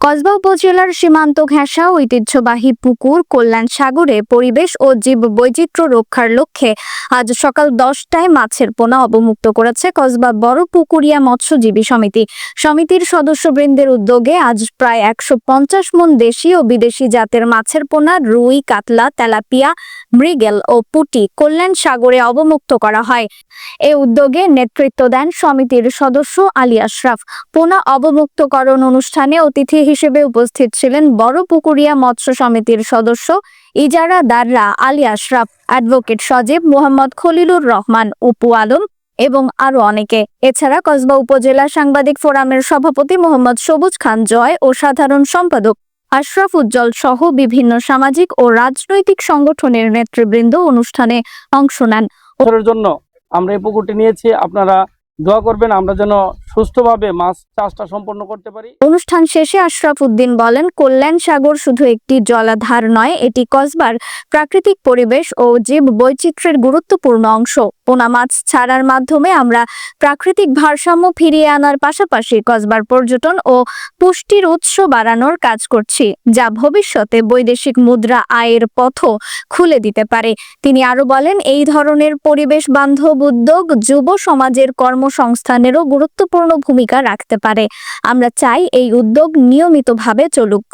কসবা উপজেলার সীমান্ত ঘেঁষা ঐতিহ্যবাহী পুকুর, কল্যাণ সাগরে পরিবেশ ও জীব বৈচিত্র্য রক্ষার লক্ষ্যে আজ সকাল দশটায় মাছের পোনা অবমুক্ত করেছে কসবা বড় পুকুরিয়া মৎস্যজীবী সমিতি। সমিতির সদস্যবৃন্দের উদ্যোগে আজ প্রায় একশো পঞ্চাশ মন দেশি ও বিদেশি জাতের মাছের পোনা, রুই, কাতলা, তেলাপিয়া, মৃগেল ও পুটি কল্যাণ সাগরে অবমুক্ত করা হয়। এ উদ্যোগে নেতৃত্ব দেন সমিতির সদস্য আলী আশরাফ। পোনা অবমুক্তকরণ অনুষ্ঠানে অতিথি হিসেবে উপস্থিত ছিলেন বড় পুকুরিয়া মৎস্য সমিতির সদস্য ইজারা দাররা আলী আশরাফ অ্যাডভোকেট সজীব মোহাম্মদ খলিলুর রহমান, উপু আলম এবং আরও অনেকে। এছাড়া কসবা উপজেলা সাংবাদিক ফোরামের সভাপতি মোহাম্মদ সবুজ খান জয় ও সাধারণ সম্পাদক আশরাফ উজ্জ্বল সহ বিভিন্ন সামাজিক ও রাজনৈতিক সংগঠনের নেতৃবৃন্দ অনুষ্ঠানে অংশ নেন। জন্য আমরা এই পুকুরটি নিয়েছি, আপনারা দোয়া করবেন, আমরা যেন সুস্থভাবে মাছ চাষটা সম্পন্ন করতে পারি। অনুষ্ঠান শেষে আশরাফ উদ্দিন বলেন, কল্যাণ সাগর শুধু একটি জলাধার নয়, এটি কসবার প্রাকৃতিক পরিবেশ ও জীব বৈচিত্র্যের গুরুত্বপূর্ণ অংশ। পোনা মাছ ছাড়ার মাধ্যমে আমরা প্রাকৃতিক ভারসাম্য ফিরিয়ে আনার পাশাপাশি কসবার পর্যটন ও পুষ্টির উৎস বাড়ানোর কাজ করছি, যা ভবিষ্যতে বৈদেশিক মুদ্রা আয়ের পথও খুলে দিতে পারে। তিনি আরও বলেন, এই ধরনের পরিবেশ বান্ধব উদ্যোগ যুব সমাজের কর্মসংস্থানেরও গুরুত্বপূর্ণ ভূমিকা রাখতে পারে আমরা চাই এই উদ্যোগ নিয়মিতভাবে চলুক